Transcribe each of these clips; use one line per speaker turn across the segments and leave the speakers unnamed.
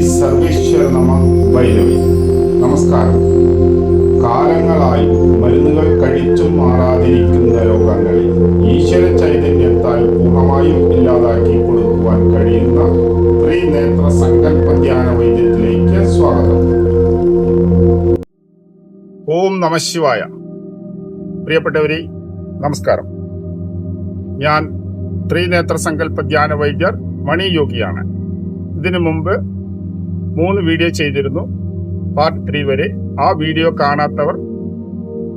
ശ്രീ സർവേശ്വര നമ ഭൈരവി നമസ്കാരം. കാലങ്ങളായി മരുന്നുകൾ കഴിച്ചും മാറാതിരിക്കുന്ന രോഗങ്ങളിൽ ഈശ്വര ചൈതന്യത്താൽ പൂർണമായും ഇല്ലാതാക്കി കൊടുക്കുവാൻ കഴിയുന്ന ത്രിനേത്ര സങ്കല്പ ധ്യാന വൈദ്യത്തിലേക്ക് സ്വാഗതം. ഓം നമശിവായ പ്രിയപ്പെട്ടവരെ നമസ്കാരം. ഞാൻ ത്രിനേത്ര സങ്കല്പ ധ്യാന വൈദ്യർ മണി യോഗിയാണ്. ഇതിനു മുമ്പ് മൂന്ന് വീഡിയോ ചെയ്തിരുന്നു. പാർട്ട് ത്രീ വരെ ആ വീഡിയോ കാണാത്തവർ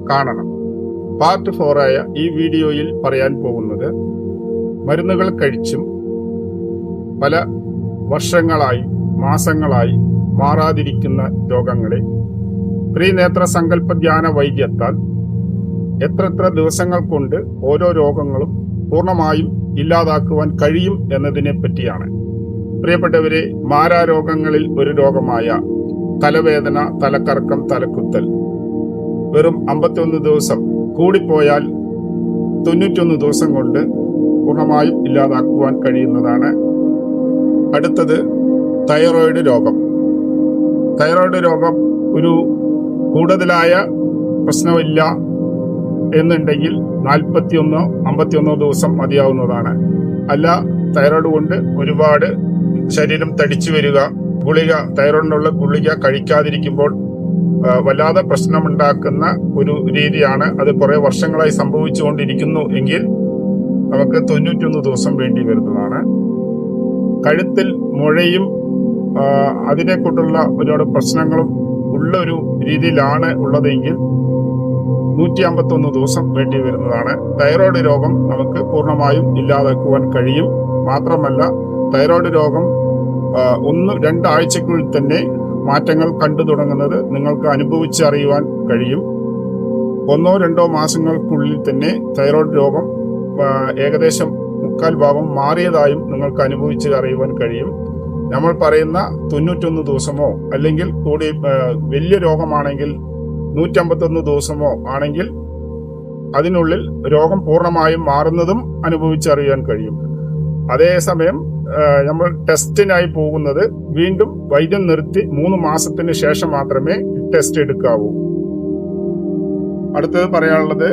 കാണണം. പാർട്ട് ഫോറായ ഈ വീഡിയോയിൽ പറയാൻ പോകുന്നത് മരുന്നുകൾ കഴിച്ചും പല വർഷങ്ങളായി മാസങ്ങളായി മാറാതിരിക്കുന്ന രോഗങ്ങളെ ത്രിനേത്ര സങ്കല്പ ധ്യാന വൈദ്യത്താൽ എത്രത്ര ദിവസങ്ങൾ കൊണ്ട് ഓരോ രോഗങ്ങളും പൂർണമായും ഇല്ലാതാക്കുവാൻ കഴിയും എന്നതിനെ പറ്റിയാണ്. പ്രിയപ്പെട്ടവരെ മാരാരോഗങ്ങളിൽ ഒരു രോഗമായ തലവേദന തലക്കറക്കം തലക്കുത്തൽ. വെറും അമ്പത്തിയൊന്ന് ദിവസം കൂടിപ്പോയാൽ തൊണ്ണൂറ്റൊന്ന് ദിവസം കൊണ്ട് പൂർണമായും ഇല്ലാതാക്കുവാൻ കഴിയുന്നതാണ് അടുത്തത് തൈറോയിഡ് രോഗം. തൈറോയിഡ് രോഗം ഒരു കൂടുതലായ പ്രശ്നമില്ല എന്നുണ്ടെങ്കിൽ നാൽപ്പത്തിയൊന്നോ അമ്പത്തിയൊന്നോ ദിവസം മതിയാവുന്നതാണ്. അല്ല തൈറോയിഡ് കൊണ്ട് ഒരുപാട് ശരീരം തടിച്ചു വരിക ഗുളിക തൈറോയിഡിനുള്ള ഗുളിക കഴിക്കാതിരിക്കുമ്പോൾ വല്ലാതെ പ്രശ്നമുണ്ടാക്കുന്ന ഒരു രീതിയാണ് അത് കുറേ വർഷങ്ങളായി സംഭവിച്ചുകൊണ്ടിരിക്കുന്നു എങ്കിൽ നമുക്ക് തൊണ്ണൂറ്റൊന്ന് ദിവസം വേണ്ടി വരുന്നതാണ്. കഴുത്തിൽ മുഴയും അതിനെ കൊണ്ടുള്ള ഒരുപാട് പ്രശ്നങ്ങളും ഉള്ള ഒരു രീതിയിലാണ് ഉള്ളതെങ്കിൽ നൂറ്റി അമ്പത്തൊന്ന് ദിവസം വേണ്ടി വരുന്നതാണ്. തൈറോയ്ഡ് രോഗം നമുക്ക് പൂർണമായും ഇല്ലാതാക്കുവാൻ കഴിയും. മാത്രമല്ല തൈറോയ്ഡ് രോഗം ഒന്ന് രണ്ടാഴ്ചക്കുള്ളിൽ തന്നെ മാറ്റങ്ങൾ കണ്ടു തുടങ്ങുന്നത് നിങ്ങൾക്ക് അനുഭവിച്ചറിയുവാൻ കഴിയും. ഒന്നോ രണ്ടോ മാസങ്ങൾക്കുള്ളിൽ തന്നെ തൈറോയ്ഡ് രോഗം ഏകദേശം മുക്കാൽ ഭാഗം മാറിയതായും നിങ്ങൾക്ക് അനുഭവിച്ച് അറിയുവാൻ കഴിയും. നമ്മൾ പറയുന്ന തൊണ്ണൂറ്റൊന്ന് ദിവസമോ അല്ലെങ്കിൽ കൂടി വലിയ രോഗമാണെങ്കിൽ നൂറ്റമ്പത്തൊന്ന് ദിവസമോ ആണെങ്കിൽ അതിനുള്ളിൽ രോഗം പൂർണമായും മാറുന്നതും അനുഭവിച്ചറിയാൻ കഴിയും. അതേസമയം നമ്മൾ ടെസ്റ്റിനായി പോകുന്നത് വീണ്ടും വൈദ്യം നിർത്തി മൂന്ന് മാസത്തിന് ശേഷം മാത്രമേ ടെസ്റ്റ് എടുക്കാവൂ. അടുത്തത് പറയാനുള്ളത്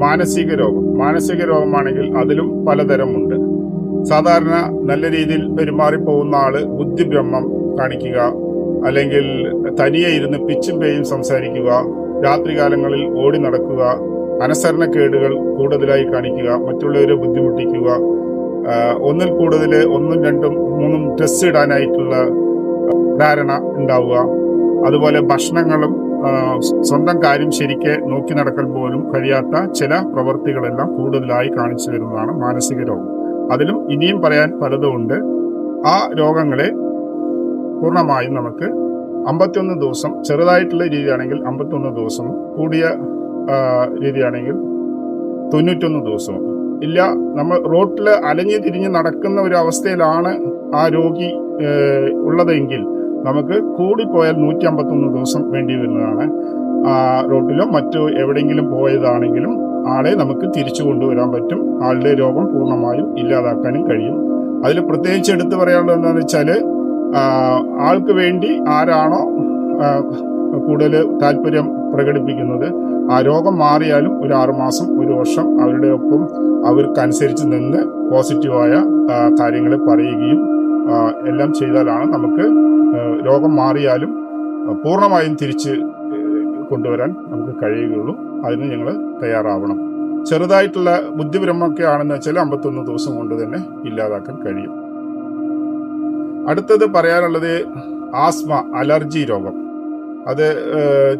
മാനസിക രോഗം. മാനസിക രോഗമാണെങ്കിൽ അതിലും പലതരമുണ്ട്. സാധാരണ നല്ല രീതിയിൽ പെരുമാറിപ്പോകുന്ന ആൾ ബുദ്ധിഭ്രമം കാണിക്കുക അല്ലെങ്കിൽ തനിയെ ഇരുന്ന് പിച്ചും പേയും സംസാരിക്കുക രാത്രികാലങ്ങളിൽ ഓടി നടക്കുക അനുസരണക്കേടുകൾ കൂടുതലായി കാണിക്കുക മറ്റുള്ളവരെ ബുദ്ധിമുട്ടിക്കുക ഒന്നിൽ കൂടുതൽ ഒന്നും രണ്ടും മൂന്നും ടെസ്റ്റ് ഇടാനായിട്ടുള്ള ധാരണ ഉണ്ടാവുക. അതുപോലെ ഭക്ഷണങ്ങളും സ്വന്തം കാര്യം ശരിക്ക് നോക്കി നടക്കൽ പോലും കഴിയാത്ത ചില പ്രവൃത്തികളെല്ലാം കൂടുതലായി കാണിച്ചു വരുന്നതാണ് മാനസിക രോഗം. അതിലും ഇനിയും പറയാൻ പലതുമുണ്ട്. ആ രോഗങ്ങളെ പൂർണമായും നമുക്ക് അമ്പത്തിയൊന്ന് ദിവസം ചെറുതായിട്ടുള്ള രീതിയാണെങ്കിൽ അമ്പത്തിയൊന്ന് ദിവസം കൂടിയ രീതിയാണെങ്കിൽ തൊണ്ണൂറ്റൊന്ന് ദിവസവും ഇല്ല. നമ്മൾ റോട്ടിൽ അലഞ്ഞു തിരിഞ്ഞ് നടക്കുന്ന ഒരു അവസ്ഥയിലാണ് ആ രോഗി ഉള്ളതെങ്കിൽ നമുക്ക് കൂടിപ്പോയാൽ നൂറ്റി അമ്പത്തൊന്ന് ദിവസം വേണ്ടി വരുന്നതാണ് ആ റോട്ടിലോ മറ്റോ എവിടെയെങ്കിലും പോയതാണെങ്കിലും ആളെ നമുക്ക് തിരിച്ചു കൊണ്ടുവരാൻ പറ്റും. ആളുടെ രോഗം പൂർണമായും ഇല്ലാതാക്കാനും കഴിയും. അതിൽ പ്രത്യേകിച്ച് എടുത്തു പറയാനുള്ളത് എന്താണെന്ന് വെച്ചാൽ ആൾക്ക് വേണ്ടി ആരാണോ കൂടുതൽ താല്പര്യം പ്രകടിപ്പിക്കുന്നത് ആ രോഗം മാറിയാലും ഒരു ആറുമാസം ഒരു വർഷം അവരുടെ ഒപ്പം അവർക്കനുസരിച്ച് നിന്ന് പോസിറ്റീവായ കാര്യങ്ങൾ പറയുകയും എല്ലാം ചെയ്താലാണ് നമുക്ക് രോഗം മാറിയാലും പൂർണമായും തിരിച്ച് കൊണ്ടുവരാൻ നമുക്ക് കഴിയുകയുള്ളൂ. അതിന് ഞങ്ങൾ തയ്യാറാവണം. ചെറുതായിട്ടുള്ള ബുദ്ധിപരമൊക്കെ ആണെന്ന് വെച്ചാൽ അമ്പത്തൊന്ന് ദിവസം കൊണ്ട് തന്നെ ഇല്ലാതാക്കാൻ കഴിയും. അടുത്തത് പറയാനുള്ളത് ആസ്മ അലർജി രോഗം. അത്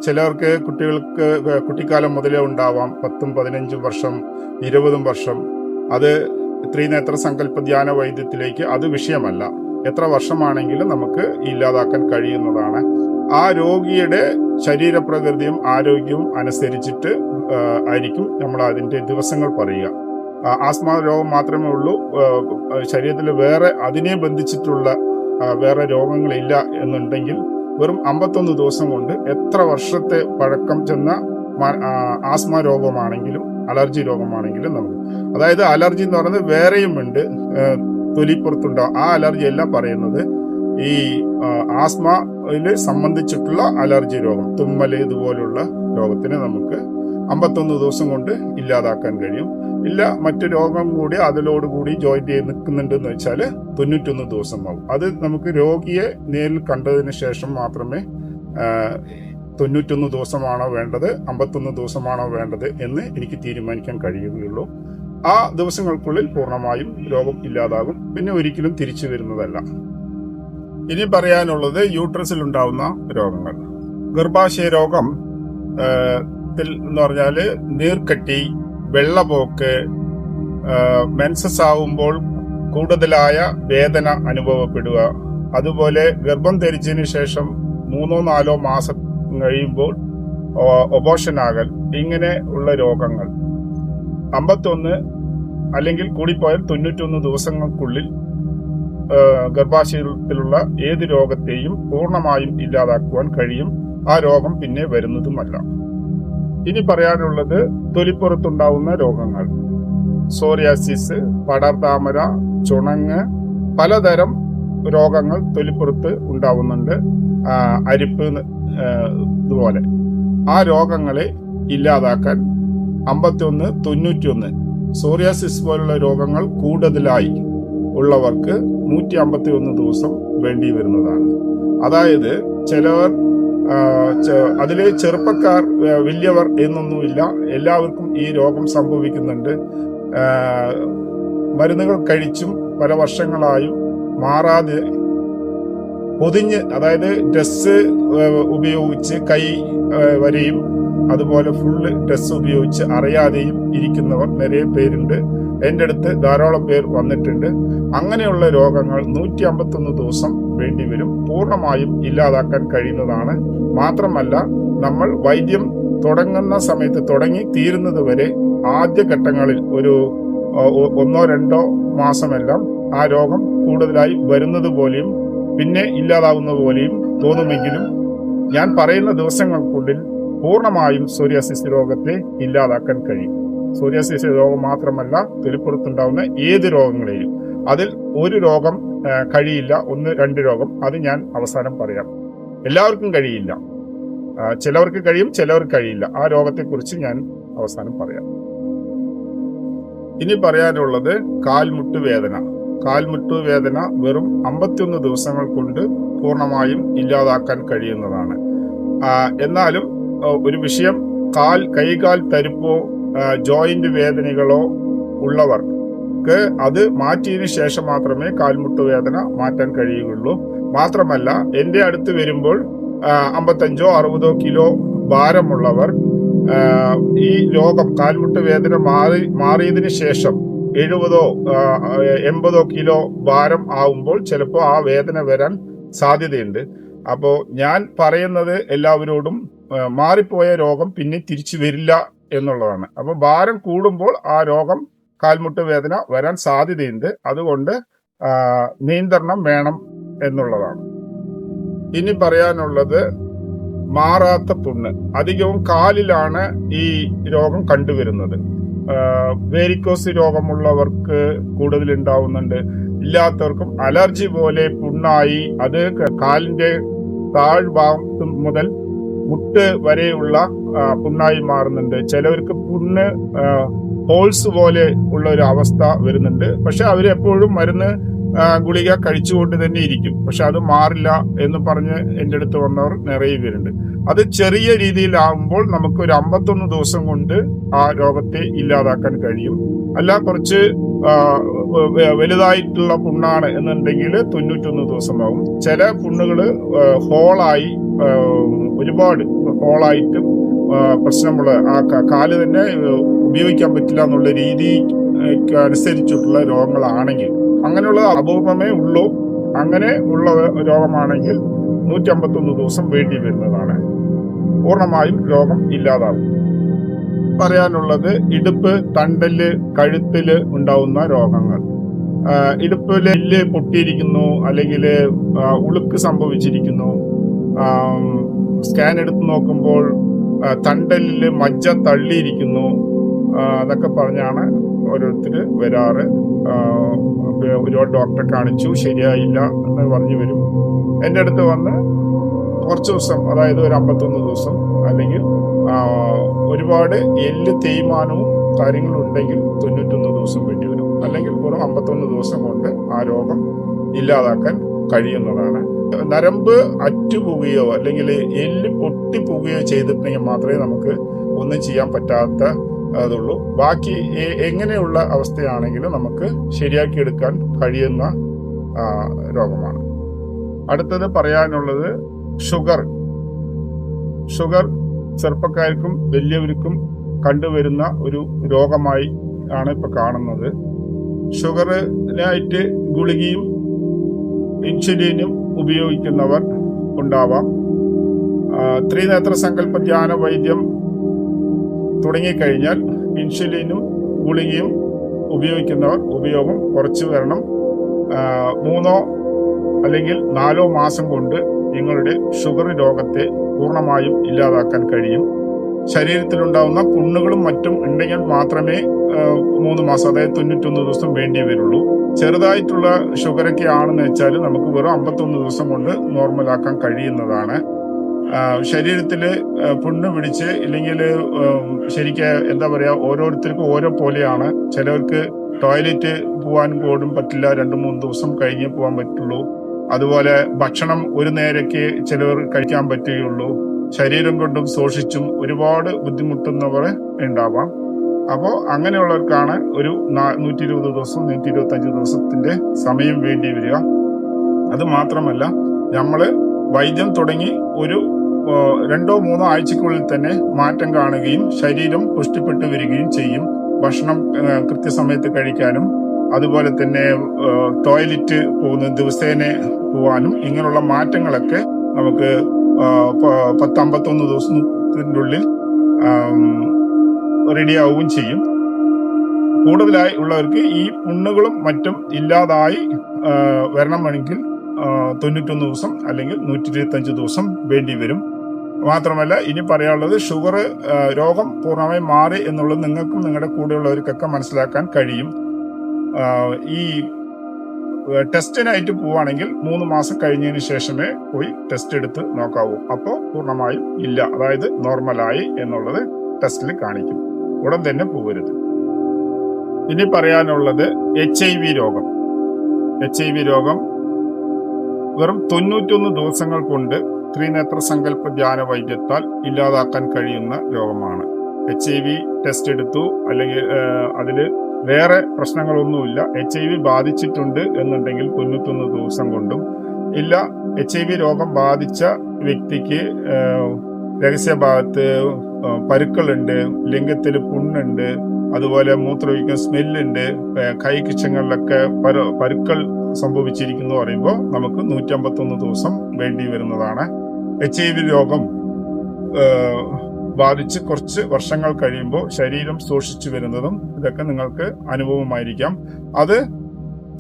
ചിലർക്ക് കുട്ടികൾക്ക് കുട്ടിക്കാലം മുതലേ ഉണ്ടാവാം. പത്തും പതിനഞ്ചും വർഷം ഇരുപതും വർഷം. അത് ത്രിനേത്ര സങ്കല്പ ധ്യാന വൈദ്യത്തിലേക്ക് അത് വിഷയമല്ല. എത്ര വർഷമാണെങ്കിലും നമുക്ക് ഇല്ലാതാക്കാൻ കഴിയുന്നതാണ്. ആ രോഗിയുടെ ശരീരപ്രകൃതിയും ആരോഗ്യവും അനുസരിച്ചിട്ട് ആയിരിക്കും നമ്മൾ അതിന്റെ ദിവസങ്ങൾ പറയുക. ആസ്മ രോഗം മാത്രമേ ഉള്ളൂ. ശരീരത്തിൽ വേറെ അതിനെ ബന്ധിച്ചിട്ടുള്ള വേറെ രോഗങ്ങളില്ല എന്നുണ്ടെങ്കിൽ വെറും അമ്പത്തൊന്ന് ദിവസം കൊണ്ട് എത്ര വർഷത്തെ പഴക്കം ചെന്ന ആസ്മ രോഗമാണെങ്കിലും അലർജി രോഗമാണെങ്കിലും നമുക്ക്. അതായത് അലർജി എന്ന് പറയുന്നത് വേറെയും ഉണ്ട്. തൊലിപ്പുറത്തുണ്ടോ? ആ അലർജി അല്ല പറയുന്നത്. ഈ ആസ്മയിൽ സംബന്ധിച്ചിട്ടുള്ള അലർജി രോഗം തുമ്മൽ ഇതുപോലുള്ള രോഗത്തിന് നമുക്ക് അമ്പത്തൊന്ന് ദിവസം കൊണ്ട് ഇല്ലാതാക്കാൻ കഴിയും. ഇല്ല മറ്റു രോഗം കൂടി അതിലോടുകൂടി ജോയിന്റ് ചെയ്ത് നിൽക്കുന്നുണ്ട് എന്ന് വെച്ചാൽ തൊണ്ണൂറ്റൊന്ന് ദിവസമാവും. അത് നമുക്ക് രോഗിയെ നേരിൽ കണ്ടതിന് ശേഷം മാത്രമേ തൊണ്ണൂറ്റൊന്ന് ദിവസമാണോ വേണ്ടത് അമ്പത്തൊന്ന് ദിവസമാണോ വേണ്ടത് എന്ന് എനിക്ക് തീരുമാനിക്കാൻ കഴിയുകയുള്ളൂ. ആ ദിവസങ്ങൾക്കുള്ളിൽ പൂർണമായും രോഗം ഇല്ലാതാകും. പിന്നെ ഒരിക്കലും തിരിച്ചു വരുന്നതല്ല. ഇനി പറയാനുള്ളത് യൂട്രസിൽ ഉണ്ടാവുന്ന രോഗങ്ങൾ. ഗർഭാശയ രോഗം ത്തിൽ എന്ന് പറഞ്ഞാൽ നീർക്കെട്ടി വെള്ളപോക്ക് മെൻസസ് ആവുമ്പോൾ കൂടുതലായ വേദന അനുഭവപ്പെടുക. അതുപോലെ ഗർഭം ധരിച്ചതിന് ശേഷം മൂന്നോ നാലോ മാസം കഴിയുമ്പോൾ ഒബോഷൻ ആകൽ ഇങ്ങനെ ഉള്ള രോഗങ്ങൾ. അമ്പത്തൊന്ന് അല്ലെങ്കിൽ കൂടിപ്പോയാൽ തൊണ്ണൂറ്റൊന്ന് ദിവസങ്ങൾക്കുള്ളിൽ ഗർഭാശയത്തിലുള്ള ഏത് രോഗത്തെയും പൂർണമായും ഇല്ലാതാക്കുവാൻ കഴിയും. ആ രോഗം പിന്നെ വരുന്നതുമല്ല. ഇനി പറയാനുള്ളത് തൊലിപ്പുറത്തുണ്ടാവുന്ന രോഗങ്ങൾ. സോറിയാസിസ് പടർതാമര ചുണങ്ങ് പലതരം രോഗങ്ങൾ തൊലിപ്പുറത്ത് ഉണ്ടാവുന്നുണ്ട്. അരിപ്പ് ഇതുപോലെ. ആ രോഗങ്ങളെ ഇല്ലാതാക്കാൻ അമ്പത്തിയൊന്ന് തൊണ്ണൂറ്റിയൊന്ന് സോറിയാസിസ് പോലുള്ള രോഗങ്ങൾ കൂടുതലായി ഉള്ളവർക്ക് നൂറ്റി അമ്പത്തി ഒന്ന് ദിവസം വേണ്ടി വരുന്നതാണ്. അതായത് ചിലവർ അതിലെ ചെറുപ്പക്കാർ വലിയവർ എന്നൊന്നുമില്ല. എല്ലാവർക്കും ഈ രോഗം സംഭവിക്കുന്നുണ്ട്. മരുന്നുകൾ കഴിച്ചും പല വർഷങ്ങളായും മാറാതെ പൊതിഞ്ഞ് അതായത് ഡ്രസ്സ് ഉപയോഗിച്ച് കൈ വരെയും അതുപോലെ ഫുള്ള് ഡ്രസ്സ് ഉപയോഗിച്ച് അറിയാതെയും ഇരിക്കുന്നവർ നിറയെ പേരുണ്ട്. എന്റെ അടുത്ത് ധാരാളം പേർ വന്നിട്ടുണ്ട്. അങ്ങനെയുള്ള രോഗങ്ങൾ നൂറ്റി അമ്പത്തൊന്ന് ദിവസം വേണ്ടിവരും പൂർണമായും ഇല്ലാതാക്കാൻ കഴിയുന്നതാണ്. മാത്രമല്ല നമ്മൾ വൈദ്യം തുടങ്ങുന്ന സമയത്ത് തുടങ്ങി തീരുന്നത് വരെ ആദ്യ ഘട്ടങ്ങളിൽ ഒരു ഒന്നോ രണ്ടോ മാസമെല്ലാം ആ രോഗം കൂടുതലായി വരുന്നത് പോലെയും പിന്നെ ഇല്ലാതാവുന്നത് പോലെയും തോന്നുമെങ്കിലും ഞാൻ പറയുന്ന ദിവസങ്ങൾക്കുള്ളിൽ പൂർണമായും സൂര്യാസിസ് രോഗത്തെ ഇല്ലാതാക്കാൻ കഴിയും. സൂര്യാസിസ് രോഗം മാത്രമല്ല തൊലിപ്പുറത്തുണ്ടാവുന്ന ഏത് രോഗങ്ങളെയും. അതിൽ ഒരു രോഗം കഴിയില്ല. ഒന്ന് രണ്ട് രോഗം. അത് ഞാൻ അവസാനം പറയാം. എല്ലാവർക്കും കഴിയില്ല. ചിലവർക്ക് കഴിയും ചിലവർക്ക് കഴിയില്ല. ആ രോഗത്തെക്കുറിച്ച് ഞാൻ അവസാനം പറയാം. ഇനി പറയാനുള്ളത് കാൽമുട്ട് വേദന കാൽമുട്ട് വേദന വെറും അമ്പത്തിയൊന്ന് ദിവസങ്ങൾ കൊണ്ട് പൂർണമായും ഇല്ലാതാക്കാൻ കഴിയുന്നതാണ്. എന്നാലും ഒരു വിഷയം കാൽ കൈകാൽ തരിപ്പോ ജോയിന്റ് വേദനകളോ ഉള്ളവർക്ക് അത് മാറ്റിയതിനു ശേഷം മാത്രമേ കാൽമുട്ട് വേദന മാറ്റാൻ കഴിയുകയുള്ളൂ. മാത്രമല്ല എന്റെ അടുത്ത് വരുമ്പോൾ അമ്പത്തഞ്ചോ അറുപതോ കിലോ ഭാരമുള്ളവർ ഈ രോഗം കാൽമുട്ട് വേദന മാറി മാറിയതിന് ശേഷം എഴുപതോ എൺപതോ കിലോ ഭാരം ആവുമ്പോൾ ചിലപ്പോൾ ആ വേദന വരാൻ സാധ്യതയുണ്ട്. അപ്പോൾ ഞാൻ പറയുന്നത് എല്ലാവരോടും മാറിപ്പോയ രോഗം പിന്നെ തിരിച്ചു വരില്ല എന്നുള്ളതാണ്. അപ്പോൾ ഭാരം കൂടുമ്പോൾ ആ രോഗം കാൽമുട്ട് വേദന വരാൻ സാധ്യതയുണ്ട്. അതുകൊണ്ട് നിയന്ത്രണം വേണം എന്നുള്ളതാണ്. ഇനി പറയാനുള്ളത് മാറാത്ത പുണ്ണ്. അധികവും കാലിലാണ് ഈ രോഗം കണ്ടുവരുന്നത്. വേരിക്കോസ് രോഗമുള്ളവർക്ക് കൂടുതൽ ഉണ്ടാവുന്നുണ്ട്. ഇല്ലാത്തവർക്കും അലർജി പോലെ പുണ്ണായി അത് കാലിന്റെ താഴ്ഭാഗത്ത് മുതൽ മുട്ട് വരെയുള്ള പുണ്ണായി മാറുന്നുണ്ട്. ചിലവർക്ക് പുണ്ണ് ഹോൾസ് പോലെ ഉള്ള ഒരു അവസ്ഥ വരുന്നുണ്ട്. പക്ഷെ അവരെപ്പോഴും മരുന്ന് ഗുളിക കഴിച്ചുകൊണ്ട് തന്നെ ഇരിക്കും. പക്ഷെ അത് മാറില്ല എന്ന് പറഞ്ഞ് എന്റെ അടുത്ത് വന്നവർ നിറയെ പേരുണ്ട്. അത് ചെറിയ രീതിയിലാവുമ്പോൾ നമുക്ക് ഒരു അമ്പത്തൊന്ന് ദിവസം കൊണ്ട് ആ രോഗത്തെ ഇല്ലാതാക്കാൻ കഴിയും. അല്ല കുറച്ച് വലുതായിട്ടുള്ള പുണ്ണാണ് എന്നുണ്ടെങ്കിൽ തൊണ്ണൂറ്റൊന്ന് ദിവസമാകും ചില പുണ്ണുകൾ ഹോളായി ഒരുപാട് ഹോളായിട്ടും പ്രശ്നമുള്ള ആ കാൽ തന്നെ ഉപയോഗിക്കാൻ പറ്റില്ല എന്നുള്ള രീതി അനുസരിച്ചിട്ടുള്ള രോഗങ്ങളാണെങ്കിൽ. അങ്ങനെയുള്ള അപൂർവമേ ഉള്ളൂ. അങ്ങനെ ഉള്ള രോഗമാണെങ്കിൽ നൂറ്റി അമ്പത്തൊന്ന് ദിവസം വേണ്ടി വരുന്നതാണ്. പൂർണമായും രോഗം ഇല്ലാതാകും പറയാനുള്ളത് ഇടുപ്പ് തണ്ടൽ കഴുത്തിൽ ഉണ്ടാവുന്ന രോഗങ്ങൾ. ഇടുപ്പിൽ എല്ല് പൊട്ടിയിരിക്കുന്നു അല്ലെങ്കിൽ ഉളുക്ക് സംഭവിച്ചിരിക്കുന്നു. സ്കാൻ എടുത്ത് നോക്കുമ്പോൾ തണ്ടലിൽ മജ്ജ തള്ളിയിരിക്കുന്നു. അതൊക്കെ പറഞ്ഞാണ് ഓരോരുത്തർ വരാറ്. ഒരു ഡോക്ടറെ കാണിച്ചു ശരിയായില്ല എന്ന് പറഞ്ഞു വരും. എന്റെ അടുത്ത് വന്ന് കുറച്ച് ദിവസം അതായത് ഒരു അമ്പത്തൊന്ന് ദിവസം അല്ലെങ്കിൽ ഒരുപാട് എല്ല് തേയ്മാനവും കാര്യങ്ങളും ഉണ്ടെങ്കിൽ തൊണ്ണൂറ്റൊന്ന് ദിവസം വേണ്ടി വരും. അല്ലെങ്കിൽ വെറും അമ്പത്തൊന്ന് ദിവസം കൊണ്ട് ആ രോഗം ഇല്ലാതാക്കാൻ കഴിയുന്നതാണ്. നരമ്പ് അറ്റുപോവുകയോ അല്ലെങ്കിൽ എല്ല് പൊട്ടിപ്പോവുകയോ ചെയ്തിട്ടുണ്ടെങ്കിൽ മാത്രമേ നമുക്ക് ഒന്നും ചെയ്യാൻ പറ്റാത്ത അതുള്ളൂ. ബാക്കി എങ്ങനെയുള്ള അവസ്ഥയാണെങ്കിലും നമുക്ക് ശരിയാക്കിയെടുക്കാൻ കഴിയുന്ന രോഗമാണ്. അടുത്തത് പറയാനുള്ളത് ഷുഗർ. ഷുഗർ ചെറുപ്പക്കാർക്കും വലിയവർക്കും കണ്ടുവരുന്ന ഒരു രോഗമായി ആണ് ഇപ്പൊ കാണുന്നത്. ഷുഗറിനായിട്ട് ഗുളികയും ഇൻസുലിനും ഉപയോഗിക്കുന്നവർ ഉണ്ടാവാം. ത്രിനേത്ര സങ്കല്പ ധ്യാന വൈദ്യം തുടങ്ങിക്കഴിഞ്ഞാൽ ഇൻസുലിനും ഗുളികയും ഉപയോഗിക്കുന്നവർ ഉപയോഗം കുറച്ചു വരണം. മൂന്നോ അല്ലെങ്കിൽ നാലോ മാസം കൊണ്ട് നിങ്ങളുടെ ഷുഗർ രോഗത്തെ പൂർണമായും ഇല്ലാതാക്കാൻ കഴിയും. ശരീരത്തിലുണ്ടാവുന്ന പുണ്ണുകളും മറ്റും ഉണ്ടെങ്കിൽ മാത്രമേ മൂന്ന് മാസം അതായത് തൊണ്ണൂറ്റൊന്ന് ദിവസം വേണ്ടി വരുള്ളൂ. ചെറുതായിട്ടുള്ള ഷുഗറൊക്കെ ആണെന്ന് വെച്ചാൽ നമുക്ക് വെറും അമ്പത്തൊന്ന് ദിവസം കൊണ്ട് നോർമലാക്കാൻ കഴിയുന്നതാണ്. ശരീരത്തിൽ പുണ്ണ് പിടിച്ച് ഇല്ലെങ്കിൽ ശരിക്ക് എന്താ പറയാ ഓരോരുത്തർക്കും ഓരോ പോലെയാണ്. ചിലർക്ക് ടോയ്ലറ്റ് പോകാൻ പോലും പറ്റില്ല രണ്ട് മൂന്ന് ദിവസം കഴിഞ്ഞേ പോകാൻ പറ്റുള്ളൂ. അതുപോലെ ഭക്ഷണം ഒരു നേരക്ക് ചിലവർ കഴിക്കാൻ പറ്റുകയുള്ളൂ. ശരീരം കൊണ്ടും ശോഷിച്ചും ഒരുപാട് ബുദ്ധിമുട്ടുന്നവർ ഉണ്ടാവാം. അപ്പോൾ അങ്ങനെയുള്ളവർക്കാണ് ഒരു നൂറ്റി ഇരുപത് ദിവസം നൂറ്റി ഇരുപത്തി അഞ്ച് ദിവസത്തിന്റെ സമയം വേണ്ടി വരിക. അത് മാത്രമല്ല നമ്മൾ വൈദ്യം തുടങ്ങി ഒരു രണ്ടോ മൂന്നോ ആഴ്ചക്കുള്ളിൽ തന്നെ മാറ്റം കാണുകയും ശരീരം പുഷ്ടിപ്പെട്ടു വരികയും ചെയ്യും. ഭക്ഷണം കൃത്യസമയത്ത് കഴിക്കാനും അതുപോലെ തന്നെ ടോയ്ലറ്റ് പോകുന്ന ദിവസേന പോവാനും ഇങ്ങനെയുള്ള മാറ്റങ്ങളൊക്കെ നമുക്ക് പത്തമ്പത്തൊന്ന് ദിവസത്തിന്റെ ഉള്ളിൽ റെഡിയാവുകയും ചെയ്യും. കൂടുതലായി ഉള്ളവർക്ക് ഈ പുണ്ണുകളും മറ്റും ഇല്ലാതായി വരണമെങ്കിൽ തൊണ്ണൂറ്റൊന്ന് ദിവസം അല്ലെങ്കിൽ നൂറ്റി ഇരുപത്തഞ്ച് ദിവസം വേണ്ടി വരും. മാത്രമല്ല ഇനി പറയാനുള്ളത് ഷുഗർ രോഗം പൂർണമായി മാറി എന്നുള്ളത് നിങ്ങൾക്കും നിങ്ങളുടെ കൂടെയുള്ളവർക്കൊക്കെ മനസ്സിലാക്കാൻ കഴിയും. ഈ ടെസ്റ്റിനായിട്ട് പോവുകയാണെങ്കിൽ മൂന്ന് മാസം കഴിഞ്ഞതിന് ശേഷമേ പോയി ടെസ്റ്റ് എടുത്ത് നോക്കാവൂ. അപ്പോൾ പൂർണമായും ഇല്ല. അതായത് നോർമലായി എന്നുള്ളത് ടെസ്റ്റിൽ കാണിക്കും. ഉടൻ തന്നെ പോകരുത്. ഇനി പറയാനുള്ളത് എച്ച് ഐ വി രോഗം. എച്ച് ഐ വി രോഗം വെറും തൊണ്ണൂറ്റൊന്ന് ദിവസങ്ങൾ കൊണ്ട് ത്രിനേത്ര സങ്കല്പ ധ്യാന വൈദ്യത്താൽ ഇല്ലാതാക്കാൻ കഴിയുന്ന രോഗമാണ്. എച്ച് ഐ വി ടെസ്റ്റ് എടുത്തു അല്ലെങ്കിൽ അതിൽ വേറെ പ്രശ്നങ്ങളൊന്നുമില്ല. എച്ച് ഐ വി ബാധിച്ചിട്ടുണ്ട് എന്നുണ്ടെങ്കിൽ തൊണ്ണൂറ്റൊന്ന് ദിവസം കൊണ്ടും ഇല്ല എച്ച് ഐ വി രോഗം ബാധിച്ച വ്യക്തിക്ക് രഹസ്യഭാഗത്ത് പരുക്കളുണ്ട് ലിംഗത്തിൽ പുണ്ണുണ്ട് അതുപോലെ മൂത്രമൊഴിക്കുന്ന സ്മെല്ലുണ്ട് കൈക്കിച്ചങ്ങളിലൊക്കെ പര പരുക്കൾ സംഭവിച്ചിരിക്കുന്നു പറയുമ്പോൾ നമുക്ക് നൂറ്റമ്പത്തൊന്ന് ദിവസം വേണ്ടി വരുന്നതാണ്. എച്ച് ഐ വി രോഗം ബാധിച്ച് കുറച്ച് വർഷങ്ങൾ കഴിയുമ്പോൾ ശരീരം സൂക്ഷിച്ചു വരുന്നതും ഇതൊക്കെ നിങ്ങൾക്ക് അനുഭവമായിരിക്കാം. അത്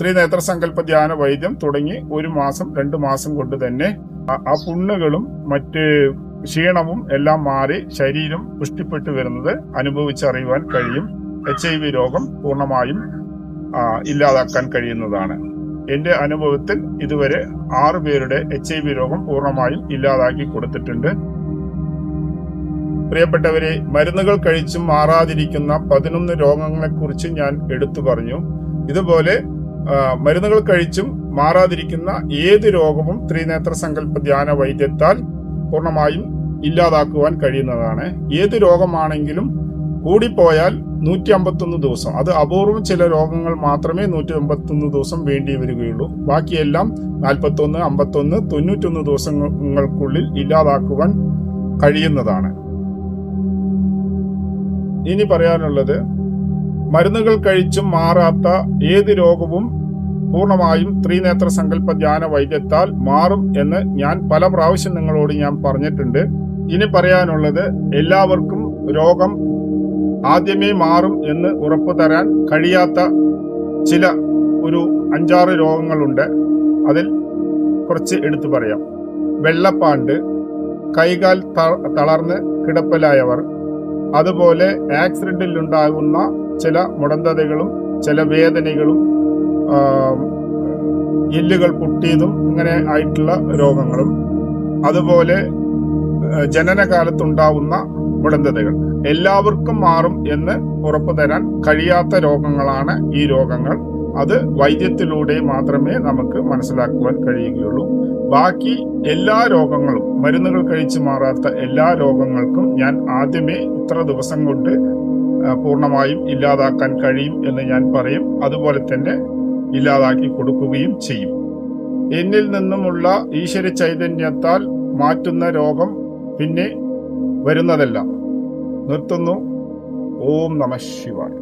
ത്രിനേത്ര സങ്കല്പ ധ്യാന വൈദ്യം തുടങ്ങി ഒരു മാസം രണ്ട് മാസം കൊണ്ട് തന്നെ ആ പുണ്ണുകളും മറ്റ് ക്ഷീണവും എല്ലാം മാറി ശരീരം പുഷ്ടിപ്പെട്ടു വരുന്നത് അനുഭവിച്ചറിയുവാൻ കഴിയും. എച്ച് ഐ വി രോഗം പൂർണമായും ഇല്ലാതാക്കാൻ കഴിയുന്നതാണ്. എന്റെ അനുഭവത്തിൽ ഇതുവരെ ആറു പേരുടെ എച്ച് ഐ വി രോഗം പൂർണമായും ഇല്ലാതാക്കി കൊടുത്തിട്ടുണ്ട്. പ്രിയപ്പെട്ടവരെ മരുന്നുകൾ കഴിച്ചും മാറാതിരിക്കുന്ന പതിനൊന്ന് രോഗങ്ങളെക്കുറിച്ച് ഞാൻ എടുത്തു പറഞ്ഞു. ഇതുപോലെ മരുന്നുകൾ കഴിച്ചും മാറാതിരിക്കുന്ന ഏത് രോഗവും ത്രിനേത്ര സങ്കല്പ ധ്യാന വൈദ്യത്താൽ പൂർണമായും ഇല്ലാതാക്കുവാൻ കഴിയുന്നതാണ്. ഏത് രോഗമാണെങ്കിലും കൂടിപ്പോയാൽ നൂറ്റി അമ്പത്തൊന്ന് ദിവസം. അത് അപൂർവം ചില രോഗങ്ങൾ മാത്രമേ നൂറ്റി അമ്പത്തൊന്ന് ദിവസം വേണ്ടി വരികയുള്ളൂ. ബാക്കിയെല്ലാം നാൽപ്പത്തൊന്ന് അമ്പത്തൊന്ന് തൊണ്ണൂറ്റൊന്ന് ദിവസങ്ങൾക്കുള്ളിൽ ഇല്ലാതാക്കുവാൻ കഴിയുന്നതാണ്. ഇനി പറയാനുള്ളത് മരുന്നുകൾ കഴിച്ചും മാറാത്ത ഏത് രോഗവും പൂർണമായും ത്രിനേത്ര സങ്കല്പ ധ്യാന വൈദ്യത്താൽ മാറും എന്ന് ഞാൻ പല പ്രാവശ്യം നിങ്ങളോട് ഞാൻ പറഞ്ഞിട്ടുണ്ട്. ഇനി പറയാനുള്ളത് എല്ലാവർക്കും രോഗം ആദ്യമേ മാറും എന്ന് ഉറപ്പു തരാൻ കഴിയാത്ത ചില ഒരു അഞ്ചാറ് രോഗങ്ങളുണ്ട്. അതിൽ കുറച്ച് എടുത്തു പറയാം. വെള്ളപ്പാണ്ട് കൈകാൽ തളർന്ന് കിടപ്പിലായവർ അതുപോലെ ആക്സിഡന്റിൽ ഉണ്ടാകുന്ന ചില മുടന്തതകളും ചില വേദനകളും എല്ലുകൾ പൊട്ടിയതും ഇങ്ങനെ ആയിട്ടുള്ള രോഗങ്ങളും. അതുപോലെ ജനനകാലത്തുണ്ടാവുന്ന മുടന്തതകൾ എല്ലാവർക്കും മാറും എന്ന് ഉറപ്പു തരാൻ കഴിയാത്ത രോഗങ്ങളാണ് ഈ രോഗങ്ങൾ. അത് വൈദ്യത്തിലൂടെ മാത്രമേ നമുക്ക് മനസ്സിലാക്കുവാൻ കഴിയുകയുള്ളൂ. ബാക്കി എല്ലാ രോഗങ്ങളും മരുന്നുകൾ കഴിച്ചു മാറാത്ത എല്ലാ രോഗങ്ങൾക്കും ഞാൻ ആദ്യമേ ഇത്ര ദിവസം കൊണ്ട് പൂർണമായും ഇല്ലാതാക്കാൻ കഴിയും എന്ന് ഞാൻ പറയും. അതുപോലെ തന്നെ ഇല്ലാതാക്കി കൊടുക്കുകയും ചെയ്യും. എന്നിൽ നിന്നുമുള്ള ഈശ്വര ചൈതന്യത്താൽ മാറ്റുന്ന രോഗം പിന്നെ വരുന്നതെല്ലാം. നിർത്തുന്നു. ഓം നമ ശിവായ.